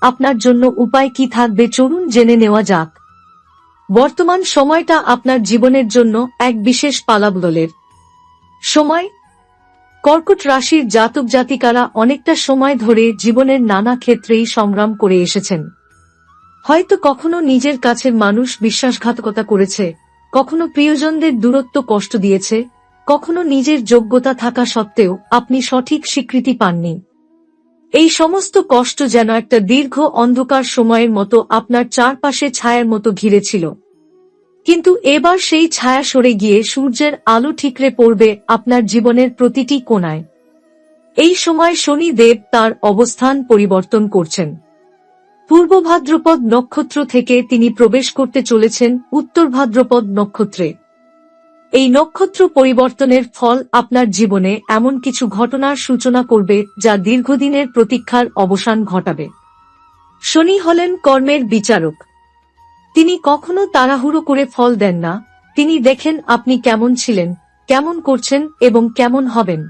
আপনার জন্য উপায় কি থাকবে চলুন জেনে নেওয়া যাক। বর্তমান সময়টা আপনার জীবনের জন্য এক বিশেষ পালাবদলের। সময়? কর্কট রাশির জাতক জাতিকারা অনেকটা সময় ধরে জীবনের নানা ক্ষেত্রেই সংগ্রাম করে এসেছেন। হয়তো কখনো নিজের কাছের মানুষ বিশ্বাসঘাতকতা করেছে, কখনো প্রিয়জনদের দূরত্ব কষ্ট দিয়েছে, কখনো নিজের যোগ্যতা থাকা সত্ত্বেও আপনি সঠিক স্বীকৃতি পাননি। এই সমস্ত কষ্ট যেন একটা দীর্ঘ অন্ধকার সময়ের মতো আপনার চারপাশে ছায়ার মতো ঘিরেছিল। কিন্তু এবার সেই ছায়া সরে গিয়ে সূর্যের আলো ঠিকরে পড়বে আপনার জীবনের প্রতিটি কোণায়। এই সময় শনি দেব তার অবস্থান পরিবর্তন করছেন। পূর্ব ভাদ্রপদ নক্ষত্র থেকে তিনি প্রবেশ করতে চলেছেন উত্তর ভাদ্রপদ নক্ষত্রে। এই নক্ষত্র পরিবর্তনের ফল আপনার জীবনে এমন কিছু ঘটনার সূচনা করবে যা দীর্ঘদিনের প্রতীক্ষার অবসান ঘটাবে। শনি হলেন কর্মের বিচারক। তিনি কখনো তাড়াহুড়ো করে ফল দেন না। তিনি দেখেন আপনি কেমন ছিলেন, কেমন করছেন এবং কেমন হবেন।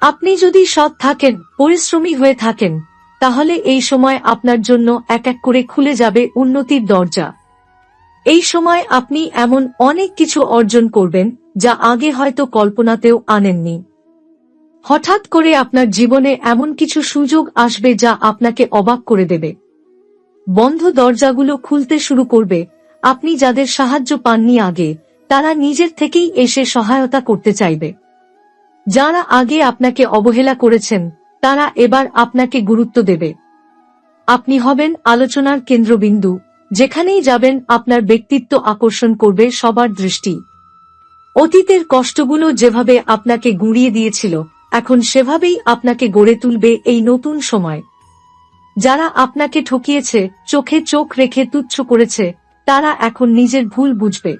আপনি যদি সৎ থাকেন, পরিশ্রমী হয়ে থাকেন, তাহলে এই সময় আপনার জন্য এক এক করে খুলে যাবে উন্নতির দরজা। এই সময় আপনি এমন অনেক কিছু অর্জন করবেন, যা আগে হয়তো কল্পনাতেও আনেননি। হঠাৎ করে আপনার জীবনে এমন কিছু সুযোগ আসবে যা আপনাকে অবাক করে দেবে। বন্ধ দরজাগুলো খুলতে শুরু করবে। আপনি যাদের সাহায্য পাননি আগে, তারা নিজের থেকেই এসে সহায়তা করতে চাইবে। যারা আগে আপনাকে অবহেলা করেছেন, তারা এবার আপনাকে গুরুত্ব দেবে। আপনি হবেন আলোচনার কেন্দ্রবিন্দু। যেখানেই যাবেন, আপনার ব্যক্তিত্ব আকর্ষণ করবে সবার দৃষ্টি। অতীতের কষ্টগুলো যেভাবে আপনাকে গুঁড়িয়ে দিয়েছিল, এখন সেভাবেই আপনাকে গড়ে তুলবে এই নতুন সময়। যারা আপনাকে ঠকিয়েছে, চোখে চোখ রেখে তুচ্ছ করেছে, তারা এখন নিজের ভুল বুঝবে।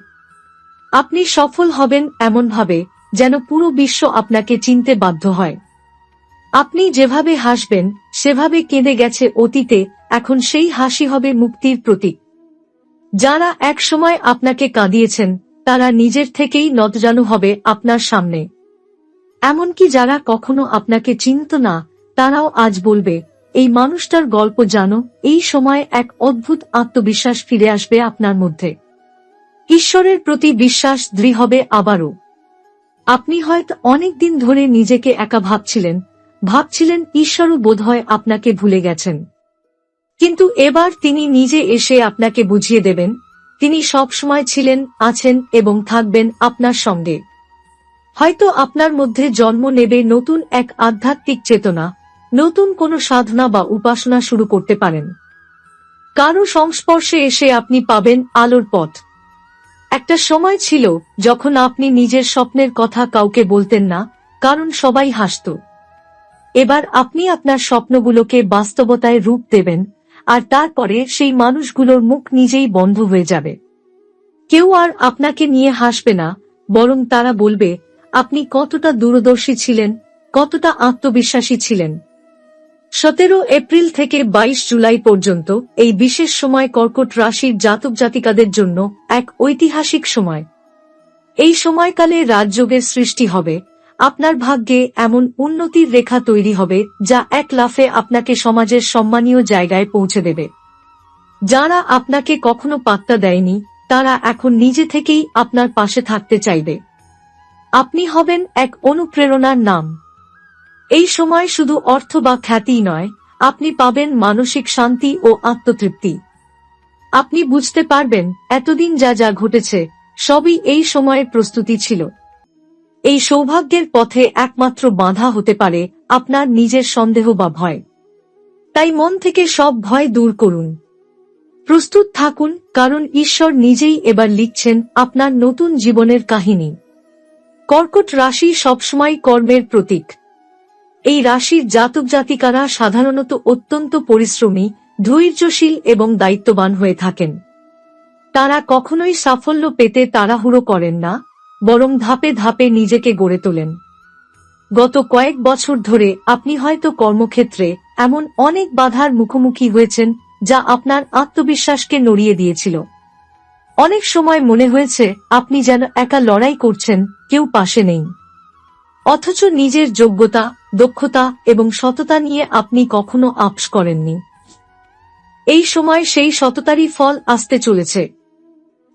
আপনি সফল হবেন এমনভাবে, যেন পুরো বিশ্ব আপনাকে চিনতে বাধ্য হয়। আপনি যেভাবে হাসবেন সেভাবে কেঁদে গেছে অতীতে, এখন সেই হাসি হবে মুক্তির প্রতীক। যারা একসময় আপনাকে কাঁদিয়েছেন, তারা নিজের থেকেই নতজানু হবে আপনার সামনে। এমনকি যারা কখনো আপনাকে চিনত না, তারাও আজ বলবে, এই মানুষটার গল্প জানো, এই সময় এক অদ্ভুত আত্মবিশ্বাস ফিরে আসবে আপনার মধ্যে। ঈশ্বরের প্রতি বিশ্বাস দৃঢ় হবে আবারও। আপনি হয়তো অনেক দিন ধরে নিজেকে একা ভাবছিলেন ভাবছিলেন ঈশ্বরও বোধহয় আপনাকে ভুলে গেছেন। কিন্তু এবার তিনি নিজে এসে আপনাকে বুঝিয়ে দেবেন, তিনি সব সময় ছিলেন, আছেন এবং থাকবেন আপনার সঙ্গে। হয়তো আপনার মধ্যে জন্ম নেবে নতুন এক আধ্যাত্মিক চেতনা, নতুন কোনো সাধনা বা উপাসনা শুরু করতে পারেন। কারও সংস্পর্শে এসে আপনি পাবেন আলোর পথ। একটা সময় ছিল যখন আপনি নিজের স্বপ্নের কথা কাউকে বলতেন না, কারণ সবাই হাসত। এবার আপনি আপনার স্বপ্নগুলোকে বাস্তবতায় রূপ দেবেন, আর তারপরে সেই মানুষগুলোর মুখ নিজেই বন্ধ হয়ে যাবে। কেউ আর আপনাকে নিয়ে হাসবে না, বরং তারা বলবে, আপনি কতটা দূরদর্শী ছিলেন, কতটা আত্মবিশ্বাসী ছিলেন। সতেরো এপ্রিল থেকে ২২ জুলাই পর্যন্ত এই বিশেষ সময় কর্কট রাশির জাতক জাতিকাদের জন্য এক ঐতিহাসিক সময়। এই সময়কালে রাজযোগের সৃষ্টি হবে আপনার ভাগ্যে এমন উন্নতির রেখা তৈরি হবে যা এক লাফে আপনাকে সমাজের সম্মানীয় জায়গায় পৌঁছে দেবে। যারা আপনাকে কখনো পাত্তা দেয়নি, তারা এখন নিজে থেকেই আপনার পাশে থাকতে চাইবে। আপনি হবেন এক অনুপ্রেরণার নাম। এই সময় শুধু অর্থ বা খ্যাতিই নয়, আপনি পাবেন মানসিক শান্তি ও আত্মতৃপ্তি। আপনি বুঝতে পারবেন, এতদিন যা যা ঘটেছে, সবই এই সময়ের প্রস্তুতি ছিল। এই সৌভাগ্যের পথে একমাত্র বাধা হতে পারে আপনার নিজের সন্দেহ বা ভয়। তাই মন থেকে সব ভয় দূর করুন। প্রস্তুত থাকুন, কারণ ঈশ্বর নিজেই এবার লিখছেন আপনার নতুন জীবনের কাহিনী। কর্কট রাশি সবসময় কর্মের প্রতীক। এই রাশির জাতক জাতিকারা সাধারণত অত্যন্ত পরিশ্রমী, ধৈর্যশীল এবং দায়িত্ববান হয়ে থাকেন। তারা কখনোই সাফল্য পেতে তাড়াহুড়ো করেন না। বরং ধাপে ধাপে নিজেকে গড়ে তোলেন। গত কয়েক বছর ধরে আপনি হয়তো কর্মক্ষেত্রে এমন অনেক বাধার মুখোমুখি হয়েছেন যা আপনার আত্মবিশ্বাসকে নড়িয়ে দিয়েছিল। অনেক সময় মনে হয়েছে আপনি যেন একা লড়াই করছেন, কেউ পাশে নেই। অথচ নিজের যোগ্যতা, দক্ষতা এবং সততা নিয়ে আপনি কখনো আপস করেননি। এই সময় সেই সততারই ফল আসতে চলেছে।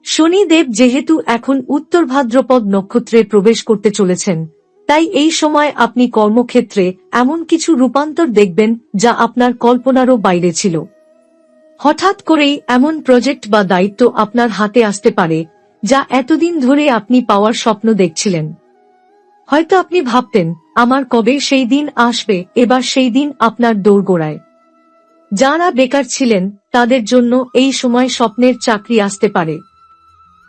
শনিদেব যেহেতু এখন উত্তর ভাদ্রপদ নক্ষত্রে প্রবেশ করতে চলেছেন, তাই এই সময় আপনি কর্মক্ষেত্রে এমন কিছু রূপান্তর দেখবেন যা আপনার কল্পনারও বাইরে ছিল। হঠাৎ করেই এমন প্রজেক্ট বা দায়িত্ব আপনার হাতে আসতে পারে, যা এতদিন ধরে আপনি পাওয়ার স্বপ্ন দেখছিলেন। হয়তো আপনি ভাবতেন, আমার কবে সেই দিন আসবে, এবার সেই দিন আপনার দৌড়গোড়ায় যারা বেকার ছিলেন, তাদের জন্য এই সময় স্বপ্নের চাকরি আসতে পারে।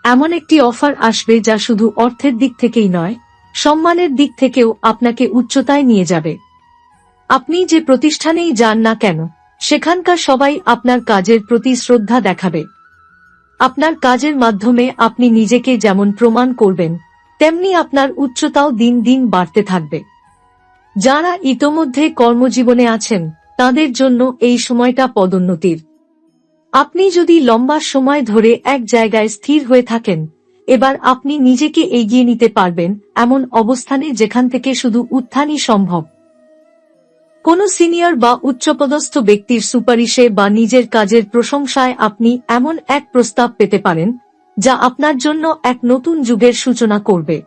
এমন একটি অফার আসবে যা শুধু অর্থের দিক থেকেই নয়, সম্মানের দিক থেকেও আপনাকে উচ্চতায় নিয়ে যাবে। আপনি যে প্রতিষ্ঠানেই যান না কেন, সেখানকার সবাই আপনার কাজের প্রতি শ্রদ্ধা দেখাবে। আপনার কাজের মাধ্যমে আপনি নিজেকে যেমন প্রমাণ করবেন, তেমনি আপনার উচ্চতাও দিন দিন বাড়তে থাকবে। যারা ইতোমধ্যে কর্মজীবনে আছেন, তাদের জন্য এই সময়টা পদোন্নতির। আপনি যদি লম্বা সময় ধরে এক জায়গায় স্থির হয়ে থাকেন, এবার আপনি নিজেকে এগিয়ে নিতে পারবেন এমন অবস্থানে যেখান থেকে শুধু উত্থানই সম্ভব। কোন সিনিয়র বা উচ্চপদস্থ ব্যক্তির সুপারিশে বা নিজের কাজের প্রশংসায় আপনি এমন এক প্রস্তাব পেতে পারেন, যা আপনার জন্য এক নতুন যুগের সূচনা করবে।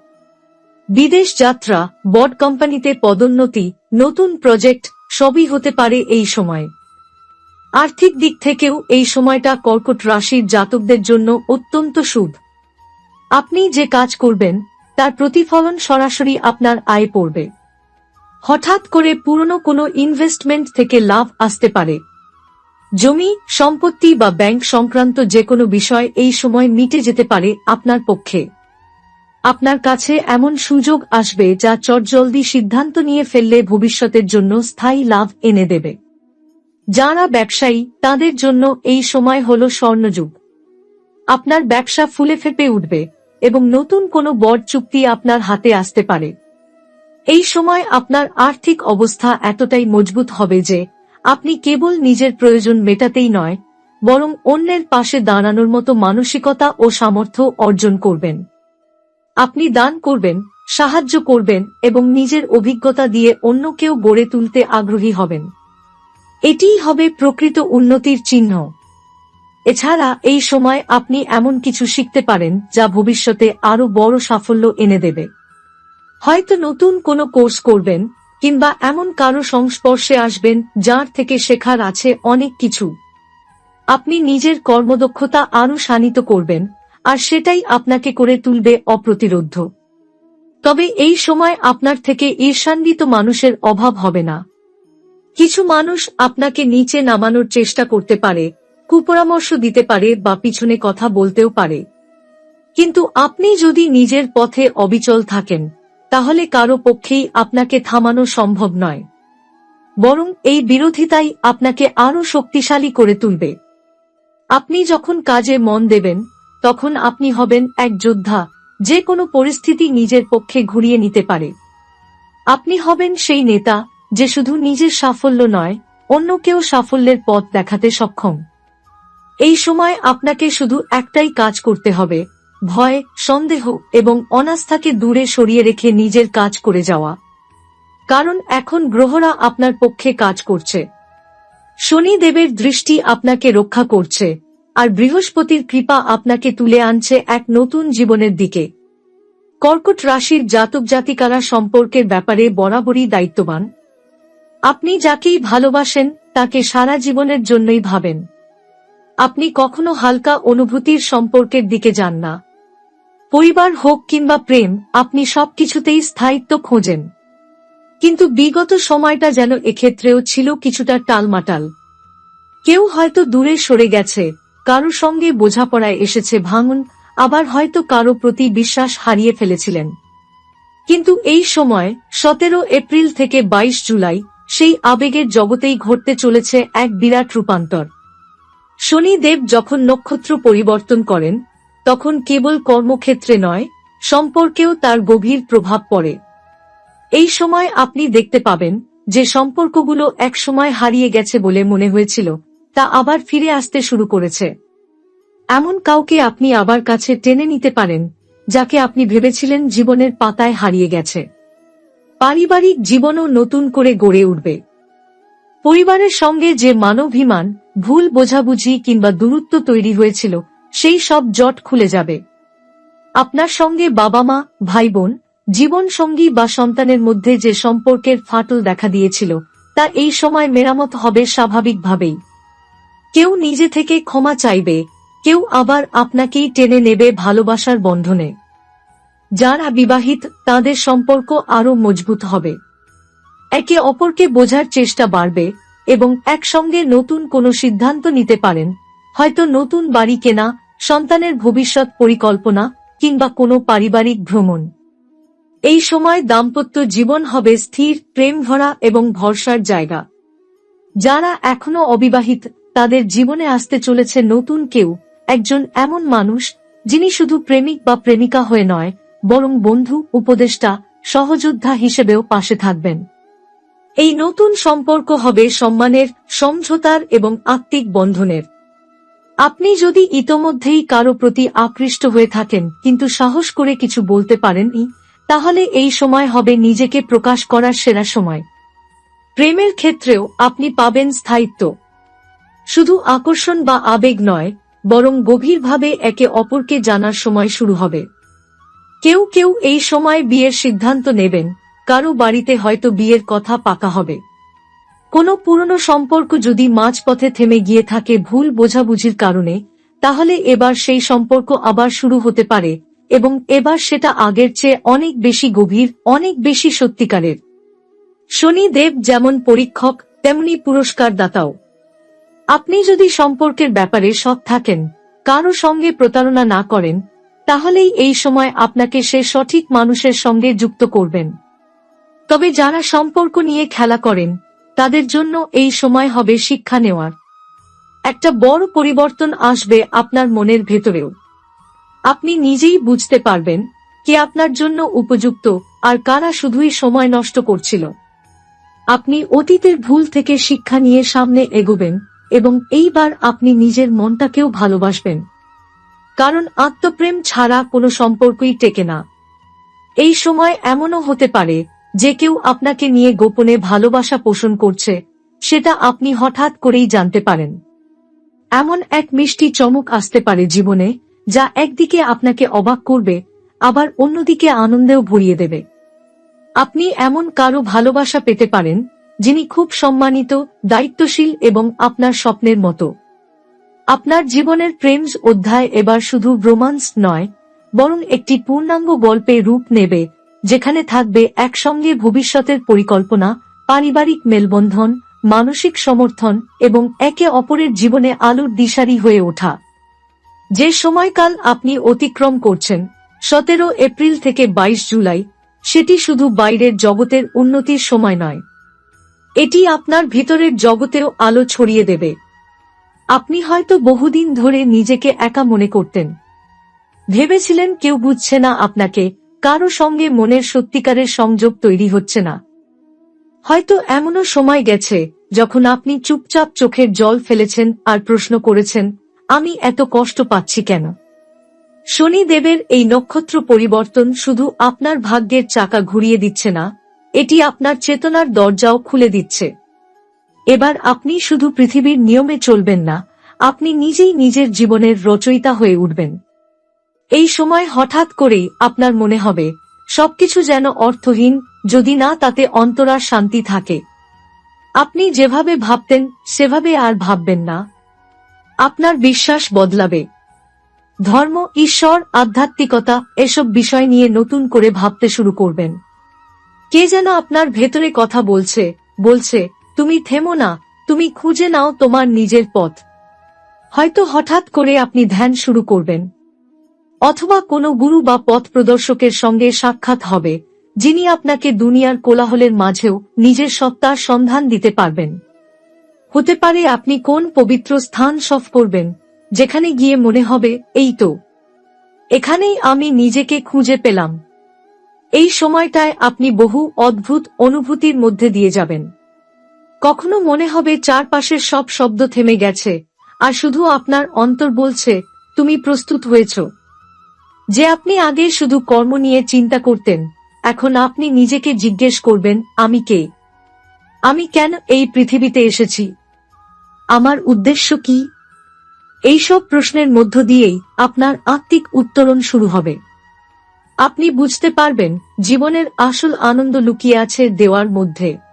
বিদেশ যাত্রা বড কোম্পানিতে পদোন্নতি, নতুন প্রজেক্ট, সবই হতে পারে এই সময়। আর্থিক দিক থেকেও এই সময়টা কর্কট রাশির জাতকদের জন্য অত্যন্ত শুভ। আপনি যে কাজ করবেন, তার প্রতিফলন সরাসরি আপনার আয় পড়বে। হঠাৎ করে পুরনো কোনো ইনভেস্টমেন্ট থেকে লাভ আসতে পারে। জমি, সম্পত্তি বা ব্যাংক সংক্রান্ত যে কোনো বিষয় এই সময় মিটে যেতে পারে আপনার পক্ষে। আপনার কাছে এমন সুযোগ আসবে যা চটজলদি সিদ্ধান্ত নিয়ে ফেললে ভবিষ্যতের জন্য স্থায়ী লাভ এনে দেবে। যারা ব্যবসায়ী, তাদের জন্য এই সময় হল স্বর্ণযুগ। আপনার ব্যবসা ফুলে ফেপে উঠবে এবং নতুন কোনো বড় চুক্তি আপনার হাতে আসতে পারে। এই সময় আপনার আর্থিক অবস্থা এতটাই মজবুত হবে যে আপনি কেবল নিজের প্রয়োজন মেটাতেই নয়, বরং অন্যের পাশে দাঁড়ানোর মতো মানসিকতা ও সামর্থ্য অর্জন করবেন। আপনি দান করবেন, সাহায্য করবেন এবং নিজের অভিজ্ঞতা দিয়ে অন্যকেও গড়ে তুলতে আগ্রহী হবেন। এটিই হবে প্রকৃত উন্নতির চিহ্ন। এছাড়া এই সময় আপনি এমন কিছু শিখতে পারেন যা ভবিষ্যতে আরও বড় সাফল্য এনে দেবে। হয়তো নতুন কোনো কোর্স করবেন কিংবা এমন কারও সংস্পর্শে আসবেন যার থেকে শেখার আছে অনেক কিছু। আপনি নিজের কর্মদক্ষতা আরও শানিত করবেন, আর সেটাই আপনাকে করে তুলবে অপ্রতিরোধ তবে এই সময় আপনার থেকে ঈর্ষান্বিত মানুষের অভাব হবে না। কিছু মানুষ আপনাকে নিচে নামানোর চেষ্টা করতে পারে, কুপরামর্শ দিতে পারে বা পিছনে কথা বলতেও পারে। কিন্তু আপনি যদি নিজের পথে অবিচল থাকেন, তাহলে কারও পক্ষেই আপনাকে থামানো সম্ভব নয়। বরং এই বিরোধিতাই আপনাকে আরও শক্তিশালী করে তুলবে। আপনি যখন কাজে মন দেবেন, তখন আপনি হবেন এক যোদ্ধা, যে কোনো পরিস্থিতি নিজের পক্ষে ঘুরিয়ে নিতে পারে। আপনি হবেন সেই নেতা যে শুধু নিজের সাফল্য নয় অন্যকেও সাফল্যের পথ দেখাতে সক্ষম। এই সময় আপনাকে শুধু একটাই কাজ করতে হবে, ভয়, সন্দেহ এবং অনাস্থাকে দূরে সরিয়ে রেখে নিজের কাজ করে যাওয়া। কারণ এখন গ্রহরা আপনার পক্ষে কাজ করছে। শনিদেবের দৃষ্টি আপনাকে রক্ষা করছে, আর বৃহস্পতির কৃপা আপনাকে তুলে আনছে এক নতুন জীবনের দিকে। কর্কট রাশির জাতক জাতিকারা সম্পর্কের ব্যাপারে বরাবরই দায়িত্ববান। আপনি যাকেই ভালোবাসেন, তাকে সারা জীবনের জন্যই ভাবেন। আপনি কখনো হালকা অনুভূতির সম্পর্কের দিকে যান না। পরিবার হোক কিংবা প্রেম, আপনি সবকিছুতেই স্থায়িত্ব খোঁজেন। কিন্তু বিগত সময়টা যেন এক্ষেত্রেও ছিল কিছুটা টালমাটাল। কেউ হয়তো দূরে সরে গেছে, কারও সঙ্গে বোঝাপড়ায় এসেছে ভাঙন, আবার হয়তো কারও প্রতি বিশ্বাস হারিয়ে ফেলেছিলেন। কিন্তু এই সময়, সতেরো এপ্রিল থেকে ২২ জুলাই সেই আবেগের জগতেই ঘটতে চলেছে এক বিরাট রূপান্তর। শনিদেব যখন নক্ষত্র পরিবর্তন করেন, তখন কেবল কর্মক্ষেত্রে নয়, সম্পর্কেও তার গভীর প্রভাব পড়ে। এই সময় আপনি দেখতে পাবেন যে সম্পর্কগুলো একসময় হারিয়ে গেছে বলে মনে হয়েছিল, তা আবার ফিরে আসতে শুরু করেছে। এমন কাউকে আপনি আবার কাছে টেনে নিতে পারেন, যাকে আপনি ভেবেছিলেন জীবনের পাতায় হারিয়ে গেছে। পারিবারিক জীবনও নতুন করে গড়ে উঠবে। পরিবারের সঙ্গে যে মানবিমান ভুল বোঝাবুঝি কিংবা দূরত্ব তৈরি হয়েছিল, সেই সব জট খুলে যাবে। আপনার সঙ্গে বাবা মা ভাই বোন জীবন সঙ্গী বা সন্তানের মধ্যে যে সম্পর্কের ফাটল দেখা দিয়েছিল, তা এই সময় মেরামত হবে স্বাভাবিকভাবেই। কেউ নিজে থেকে ক্ষমা চাইবে, কেউ আবার আপনাকেই টেনে নেবে ভালোবাসার বন্ধনে। যারা বিবাহিত, তাদের সম্পর্ক আরও মজবুত হবে। একে অপরকে বোঝার চেষ্টা বাড়বে এবং একসঙ্গে নতুন কোনো সিদ্ধান্ত নিতে পারেন। হয়তো নতুন বাড়ি কেনা, সন্তানের ভবিষ্যৎ পরিকল্পনা কিংবা কোনো পারিবারিক ভ্রমণ। এই সময় দাম্পত্য জীবন হবে স্থির প্রেম ভরা এবং ভরসার জায়গা। যারা এখনও অবিবাহিত, তাদের জীবনে আসতে চলেছে নতুন কেউ, একজন এমন মানুষ, যিনি শুধু প্রেমিক বা প্রেমিকা হয়ে নয় বরং বন্ধু, উপদেষ্টা, সহযোদ্ধা হিসেবেও পাশে থাকবেন। এই নতুন সম্পর্ক হবে সম্মানের, সমঝোতার এবং আত্মিক বন্ধনের। আপনি যদি ইতোমধ্যেই কারও প্রতি আকৃষ্ট হয়ে থাকেন, কিন্তু সাহস করে কিছু বলতে পারেননি, তাহলে এই সময় হবে নিজেকে প্রকাশ করার সেরা সময়। প্রেমের ক্ষেত্রেও আপনি পাবেন স্থায়িত্ব। শুধু আকর্ষণ বা আবেগ নয়, বরং গভীরভাবে একে অপরকে জানার সময় শুরু হবে। কেউ কেউ এই সময় বিয়ের সিদ্ধান্ত নেবেন, কারও বাড়িতে হয়তো বিয়ের কথা পাকা হবে। কোনো পুরনো সম্পর্ক যদি মাঝপথে থেমে গিয়ে থাকে ভুল বোঝাবুঝির কারণে, তাহলে এবার সেই সম্পর্ক আবার শুরু হতে পারে এবং এবার সেটা আগের চেয়ে অনেক বেশি গভীর, অনেক বেশি সত্যিকারের। শনি দেব যেমন পরীক্ষক, তেমনি পুরস্কার দাতাও আপনি যদি সম্পর্কের ব্যাপারে সৎ থাকেন, কারও সঙ্গে প্রতারণা না করেন তাহলেই এই সময় আপনাকে সে সঠিক মানুষের সঙ্গে যুক্ত করবেন। তবে যারা সম্পর্ক নিয়ে খেলা করেন, তাদের জন্য এই সময় হবে শিক্ষা নেওয়ার। একটা বড় পরিবর্তন আসবে আপনার মনের ভেতরেও। আপনি নিজেই বুঝতে পারবেন কে আপনার জন্য উপযুক্ত আর কারা শুধুই সময় নষ্ট করছিল। আপনি অতীতের ভুল থেকে শিক্ষা নিয়ে সামনে এগোবেন এবং এইবার আপনি নিজের মনটাকেও ভালোবাসবেন। কারণ আত্মপ্রেম ছাড়া কোনো সম্পর্কই টেকে না। এই সময় এমনও হতে পারে যে কেউ আপনাকে নিয়ে গোপনে ভালোবাসা পোষণ করছে, সেটা আপনি হঠাৎ করেই জানতে পারেন। এমন এক মিষ্টি চমক আসতে পারে জীবনে, যা একদিকে আপনাকে অবাক করবে, আবার অন্যদিকে আনন্দেও ভরিয়ে দেবে। আপনি এমন কারও ভালোবাসা পেতে পারেন, যিনি খুব সম্মানিত, দায়িত্বশীল এবং আপনার স্বপ্নের মতো। আপনার জীবনের প্রেমস অধ্যায় এবার শুধু রোমান্স নয়, বরং একটি পূর্ণাঙ্গ গল্পে রূপ নেবে, যেখানে থাকবে একসঙ্গে ভবিষ্যতের পরিকল্পনা, পারিবারিক মেলবন্ধন, মানসিক সমর্থন এবং একে অপরের জীবনে আলোর দিশারি হয়ে ওঠা। যে সময়কাল আপনি অতিক্রম করছেন, সতেরো এপ্রিল থেকে ২২ জুলাই, সেটি শুধু বাইরের জগতের উন্নতির সময় নয়। এটি আপনার ভিতরের জগতেও আলো ছড়িয়ে দেবে। আপনি হয়তো বহুদিন ধরে নিজেকে একা মনে করতেন। ভেবেছিলেন কেউ বুঝছে না আপনাকে, কারও সঙ্গে মনের সত্যিকারের সংযোগ তৈরি হচ্ছে না। হয়তো এমনও সময় গেছে, যখন আপনি চুপচাপ চোখের জল ফেলেছেন আর প্রশ্ন করেছেন, আমি এত কষ্ট পাচ্ছি কেন? শনিদেবের এই নক্ষত্র পরিবর্তন শুধু আপনার ভাগ্যের চাকা ঘুরিয়ে দিচ্ছে না, এটি আপনার চেতনার দরজাও খুলে দিচ্ছে। এবার আপনি শুধু পৃথিবীর নিয়মে চলবেন না, আপনি নিজেই নিজের জীবনের রচয়িতা হয়ে উঠবেন। এই সময় হঠাৎ করেই আপনার মনে হবে, সবকিছু যেন অর্থহীন, যদি না তাতে অন্তরার শান্তি থাকে। আপনি যেভাবে ভাবতেন, সেভাবে আর ভাববেন না। আপনার বিশ্বাস বদলাবে। ধর্ম, ঈশ্বর, আধ্যাত্মিকতা, এসব বিষয় নিয়ে নতুন করে ভাবতে শুরু করবেন। কে যেন আপনার ভেতরে কথা বলছে বলছে তুমি থেমো না, তুমি খুঁজে নাও তোমার নিজের পথ। হয়তো হঠাৎ করে আপনি ধ্যান শুরু করবেন। অথবা কোনো গুরু বা পথ প্রদর্শকের সঙ্গে সাক্ষাৎ হবে, যিনি আপনাকে দুনিয়ার কোলাহলের মাঝেও নিজের সত্তার সন্ধান দিতে পারবেন। হতে পারে আপনি কোন পবিত্র স্থান সফ করবেন, যেখানে গিয়ে মনে হবে, এই তো, এখানেই আমি নিজেকে খুঁজে পেলাম। এই সময়টায় আপনি বহু অদ্ভুত অনুভূতির মধ্যে দিয়ে যাবেন। কখনো মনে হবে চারপাশের সব শব্দ থেমে গেছে, আর শুধু আপনার অন্তর বলছে, তুমি প্রস্তুত হয়েছ। যে আপনি আগে শুধু কর্ম নিয়ে চিন্তা করতেন, এখন আপনি নিজেকে জিজ্ঞেস করবেন, আমি কে? আমি কেন এই পৃথিবীতে এসেছি? আমার উদ্দেশ্য কি? এইসব প্রশ্নের মধ্য দিয়েই আপনার আত্মিক উত্তরণ শুরু হবে। আপনি বুঝতে পারবেন, জীবনের আসল আনন্দ লুকিয়ে আছে দেওয়ার মধ্যে।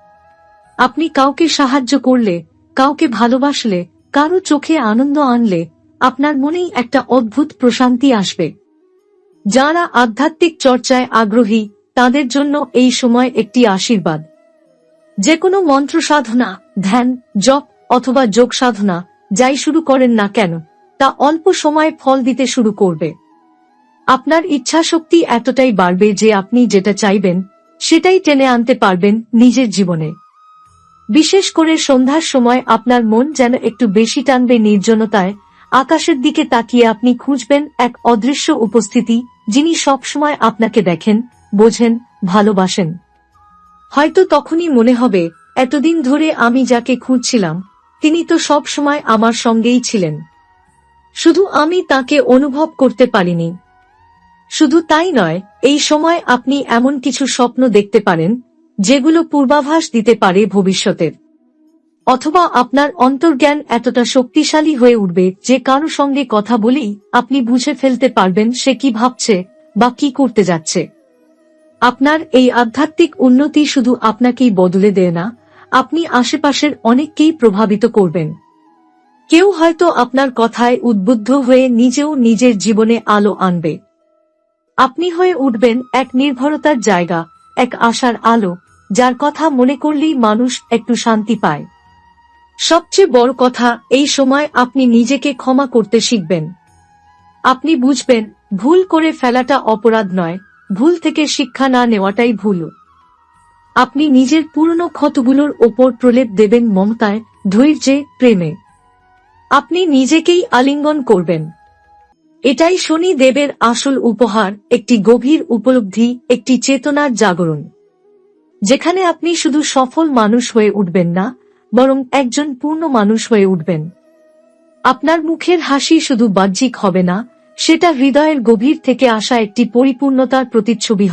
আপনি কাউকে সাহায্য করলে, কাউকে ভালোবাসলে, কারও চোখে আনন্দ আনলে, আপনার মনেই একটা অদ্ভুত প্রশান্তি আসবে। যারা আধ্যাত্মিক চর্চায় আগ্রহী, তাদের জন্য এই সময় একটি আশীর্বাদ। যে কোনো মন্ত্র সাধনা, ধ্যান, জপ অথবা যোগ সাধনা, যাই শুরু করেন না কেন, তা অল্প সময়ে ফল দিতে শুরু করবে। আপনার ইচ্ছাশক্তি এতটাই বাড়বে যে আপনি যেটা চাইবেন, সেটাই টেনে আনতে পারবেন নিজের জীবনে। বিশেষ করে সন্ধ্যার সময় আপনার মন যেন একটু বেশি টানবে নির্জনতায়, আকাশের দিকে তাকিয়ে আপনি খুঁজবেন এক অদৃশ্য উপস্থিতি যিনি সবসময় আপনাকে দেখেন, বোঝেন, ভালোবাসেন। হয়তো তখনই মনে হবে, এতদিন ধরে আমি যাকে খুঁজছিলাম, তিনি তো সব সময় আমার সঙ্গেই ছিলেন। শুধু আমি তাকে অনুভব করতে পারিনি। শুধু তাই নয়, এই সময় আপনি এমন কিছু স্বপ্ন দেখতে পারেন যেগুলো পূর্বাভাস দিতে পারে ভবিষ্যতের। অথবা আপনার অন্তর্জ্ঞান এতটা শক্তিশালী হয়ে উঠবে যে কারও সঙ্গে কথা বলেই আপনি বুঝে ফেলতে পারবেন সে কি ভাবছে বা কি করতে যাচ্ছে। আপনার এই আধ্যাত্মিক উন্নতি শুধু আপনাকেই বদলে দেয় না, আপনি আশেপাশের অনেককেই প্রভাবিত করবেন। কেউ হয়তো আপনার কথায় উদ্বুদ্ধ হয়ে নিজেও নিজের জীবনে আলো আনবে। আপনি হয়ে উঠবেন এক নির্ভরতার জায়গা এক আশার আলো, যার কথা মনে করলেই মানুষ একটু শান্তি পায়। সবচেয়ে বড় কথা, এই সময় আপনি নিজেকে ক্ষমা করতে শিখবেন। আপনি বুঝবেন, ভুল করে ফেলাটা অপরাধ নয়, ভুল থেকে শিক্ষা না নেওয়াটাই ভুল। আপনি নিজের পুরনো ক্ষতগুলোর ওপর প্রলেপ দেবেন মমতায়, ধৈর্যে, প্রেমে। আপনি নিজেকেই আলিঙ্গন করবেন। এটাই শনি দেবের আসল উপহার, একটি গভীর উপলব্ধি, একটি চেতনার জাগরণ। যেখানে আপনি শুধু সফল মানুষ হয়ে উঠবেন না, বরং একজন পূর্ণ মানুষ হয়ে উঠবেন। আপনার মুখের হাসি শুধু বাহ্যিক হবে না, সেটা হৃদয়ের গভীর থেকে আসা একটি পরিপূর্ণতার প্রতিচ্ছবি